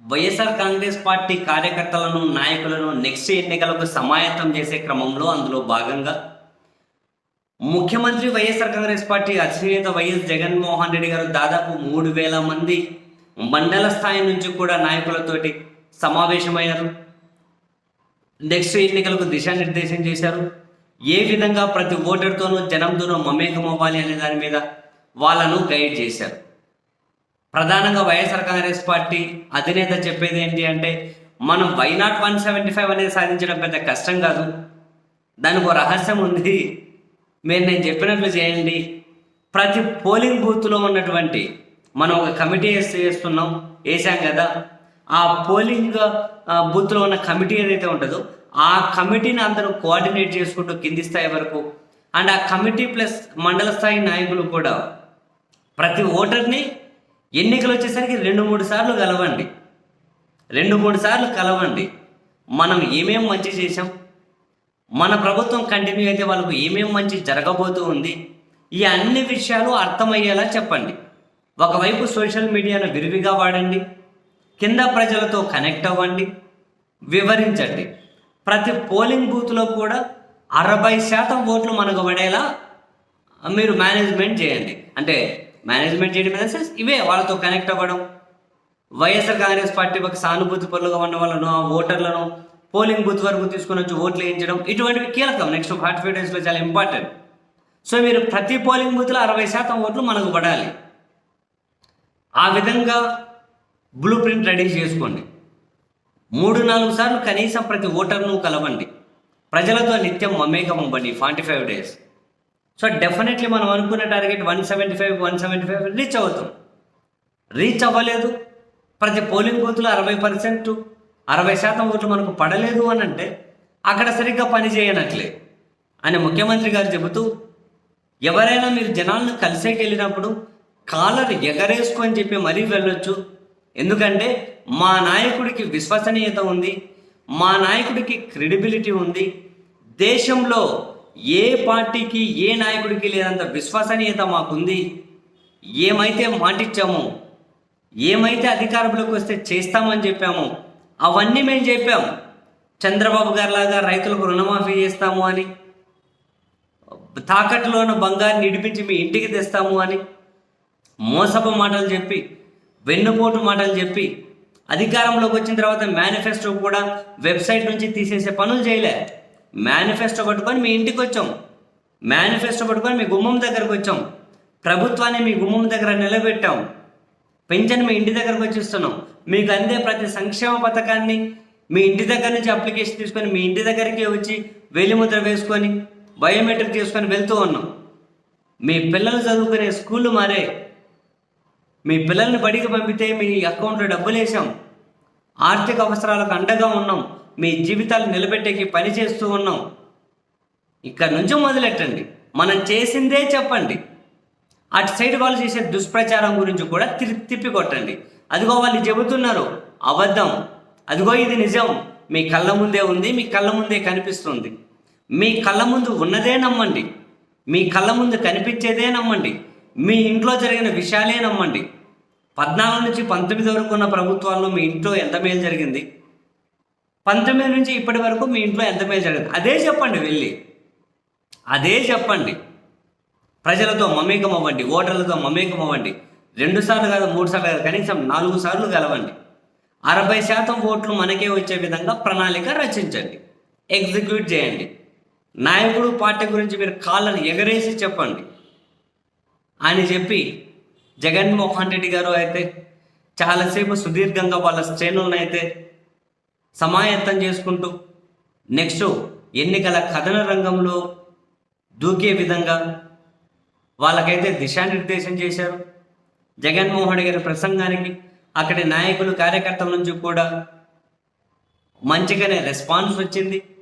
YSR Congress party కార్యకర్తలను నాయకులను next ఎన్నికలకు సమాయత్తం చేసే క్రమంలో అందులో భాగంగా ముఖ్యమంత్రి వైఎస్ఆర్ కాంగ్రెస్ పార్టీ అధినేత వైఎస్ జగన్మోహన్ రెడ్డి గారు దాదాపు మూడు వేల మంది మండల స్థాయి నుంచి కూడా నాయకులతోటి సమావేశమయ్యారు. నెక్స్ట్ ఎన్నికలకు దిశానిర్దేశం చేశారు. ఏ విధంగా ప్రతి ఓటర్తోనూ జనంతోనూ మమేకం అవ్వాలి అనే దాని మీద వాళ్ళను గైడ్ చేశారు. ప్రధానంగా వైఎస్ఆర్ కాంగ్రెస్ పార్టీ అధినేత చెప్పేది ఏంటి అంటే మనం why not one seventy five అనేది సాధించడం పెద్ద కష్టం కాదు. దానికి ఒక రహస్యం ఉంది. మీరు నేను చెప్పినట్లు చేయండి. ప్రతి పోలింగ్ బూత్లో ఉన్నటువంటి మనం ఒక కమిటీ చేస్తున్నాం వేసాం కదా. ఆ పోలింగ్ బూత్లో ఉన్న కమిటీ ఏదైతే ఉంటుందో ఆ కమిటీని అందరూ కోఆర్డినేట్ చేసుకుంటూ కింది స్థాయి వరకు అండ్ ఆ కమిటీ ప్లస్ మండల స్థాయి నాయకులు కూడా ప్రతి ఓటర్ని ఎన్నికలు వచ్చేసరికి రెండు మూడు సార్లు కలవండి. రెండు మూడు సార్లు కలవండి. మనం ఏమేం మంచి చేసాం మన ప్రభుత్వం కంటిన్యూ అయితే వాళ్ళకు ఏమేం మంచి జరగబోతూ ఉంది? ఈ అన్ని విషయాలు అర్థమయ్యేలా చెప్పండి. ఒకవైపు సోషల్ మీడియాను విరివిగా వాడండి. కింద ప్రజలతో కనెక్ట్ అవ్వండి. వివరించండి. ప్రతి పోలింగ్ బూత్లో కూడా అరవై శాతం ఓట్లు మనకు పడేలా మీరు మేనేజ్మెంట్ చేయండి. అంటే మేనేజ్మెంట్ చేయడం ఇన్ సెన్స్ ఇవే వాళ్ళతో కనెక్ట్ అవ్వడం. వైఎస్ఆర్ కాంగ్రెస్ పార్టీ ఒక సానుభూతి పరులుగా ఉన్న వాళ్ళను ఆ ఓటర్లను పోలింగ్ బూత్ వరకు తీసుకొని వచ్చి ఓట్లు వేయించడం ఇటువంటివి కీలకం. నెక్స్ట్ ఫార్టీ ఫైవ్ డేస్లో చాలా ఇంపార్టెంట్ సో మీరు ప్రతి పోలింగ్ బూత్లో అరవై శాతం ఓట్లు మనకు పడాలి. ఆ విధంగా బ్లూ ప్రింట్ రెడీ చేసుకోండి. మూడు నాలుగు సార్లు కనీసం ప్రతి ఓటర్ను కలవండి. ప్రజలతో నిత్యం మమేకం అవ్వండి. Forty five days so definitely మనం అనుకున్న target one seventy five one seventy five reach అవుతాం. రీచ్ అవ్వలేదు. ప్రతి పోలింగ్ బూత్లో అరవై పర్సెంట్ అరవై శాతం ఓట్లు మనకు పడలేదు అని అంటే అక్కడ సరిగ్గా పని చేయనట్లే అని ముఖ్యమంత్రి గారు చెబుతూ ఎవరైనా మీరు జనాలను కలిసేకి వెళ్ళినప్పుడు కాలర్ ఎగరేసుకొని చెప్పి మరీ వెళ్ళొచ్చు. ఎందుకంటే మా నాయకుడికి విశ్వసనీయత ఉంది మా నాయకుడికి క్రెడిబిలిటీ ఉంది. దేశంలో ఏ పార్టీకి ఏ నాయకుడికి లేనంత విశ్వసనీయత మాకుంది? ఏమైతే మాటిచ్చామో ఏమైతే అధికారంలోకి వస్తే చేస్తామని చెప్పామో అవన్నీ మేము చెప్పాం. చంద్రబాబు గారిలాగా రైతులకు రుణమాఫీ చేస్తాము అని తాకట్టులో ఉన్న బంగారుని ఇడిపించి మీ ఇంటికి తెస్తాము అని మోసపు మాటలు చెప్పి వెన్నుపోటు మాటలు చెప్పి అధికారంలోకి వచ్చిన తర్వాత మేనిఫెస్టో కూడా వెబ్సైట్ నుంచి తీసేసే పనులు చేయలే. మేనిఫెస్టో పట్టుకొని మీ ఇంటికి వచ్చాం. మేనిఫెస్టో పట్టుకొని మీ గుమ్మం దగ్గరకు వచ్చాం. ప్రభుత్వాన్ని మీ గుమ్మం దగ్గర నిలబెట్టాం. పెన్షన్ మీ ఇంటి దగ్గరకు వచ్చి ఇస్తున్నాం మీకు అందే ప్రతి సంక్షేమ పథకాన్ని మీ ఇంటి దగ్గర నుంచి అప్లికేషన్ తీసుకొని మీ ఇంటి దగ్గరికి వచ్చి వేలిముద్ర వేసుకొని బయోమెట్రిక్ చేసుకొని వెళ్తూ ఉన్నాం. మీ పిల్లలు చదువుకునే స్కూళ్ళు మారే. మీ పిల్లల్ని బడికి పంపితే మీ అకౌంట్లో డబ్బులు వేసాం ఆర్థిక అవసరాలకు అండగా ఉన్నాం. మీ జీవితాలు నిలబెట్టేకి పని చేస్తూ ఉన్నాం. ఇక్కడ నుంచి మొదలెట్టండి. మనం చేసిందే చెప్పండి. అటు సైడ్ వాళ్ళు చేసే దుష్ప్రచారం గురించి కూడా తిరి తిప్పి కొట్టండి అదిగో వాళ్ళు చెబుతున్నారు అబద్ధం. అదిగో ఇది నిజం. మీ కళ్ళ ముందే ఉంది మీ కళ్ళ ముందే కనిపిస్తుంది. మీ కళ్ళ ముందు ఉన్నదే నమ్మండి. మీ కళ్ళ ముందు కనిపించేదే నమ్మండి. మీ ఇంట్లో జరిగిన విషయాలే నమ్మండి. పద్నాలుగు నుంచి పంతొమ్మిది వరకు ఉన్న ప్రభుత్వాల్లో మీ ఇంట్లో ఎంత మేలు జరిగింది? పంతొమ్మిది నుంచి ఇప్పటి వరకు మీ ఇంట్లో ఎంత మేలు జరగదు. అదే చెప్పండి వెళ్ళి. అదే చెప్పండి. ప్రజలతో మమేకం అవ్వండి ఓటర్లతో మమేకం అవ్వండి. రెండు సార్లు కాదు మూడు సార్లు కాదు కనీసం నాలుగు సార్లు కలవండి. అరవై శాతం ఓట్లు మనకే వచ్చే విధంగా ప్రణాళిక రచించండి. ఎగ్జిక్యూట్ చేయండి. నాయకుడు పార్టీ గురించి మీరు కాళ్ళను ఎగరేసి చెప్పండి. అని చెప్పి జగన్మోహన్ రెడ్డి గారు అయితే చాలాసేపు సుదీర్ఘంగా వాళ్ళ శ్రేణులను అయితే సమాయత్తం చేసుకుంటూ నెక్స్ట్ ఎన్నికల కథన రంగంలో దూకే విధంగా వాళ్ళకైతే దిశానిర్దేశం చేశారు. జగన్మోహన్ గారి ప్రసంగానికి అక్కడి నాయకులు కార్యకర్తల నుంచి కూడా మంచిగానే రెస్పాన్స్ వచ్చింది.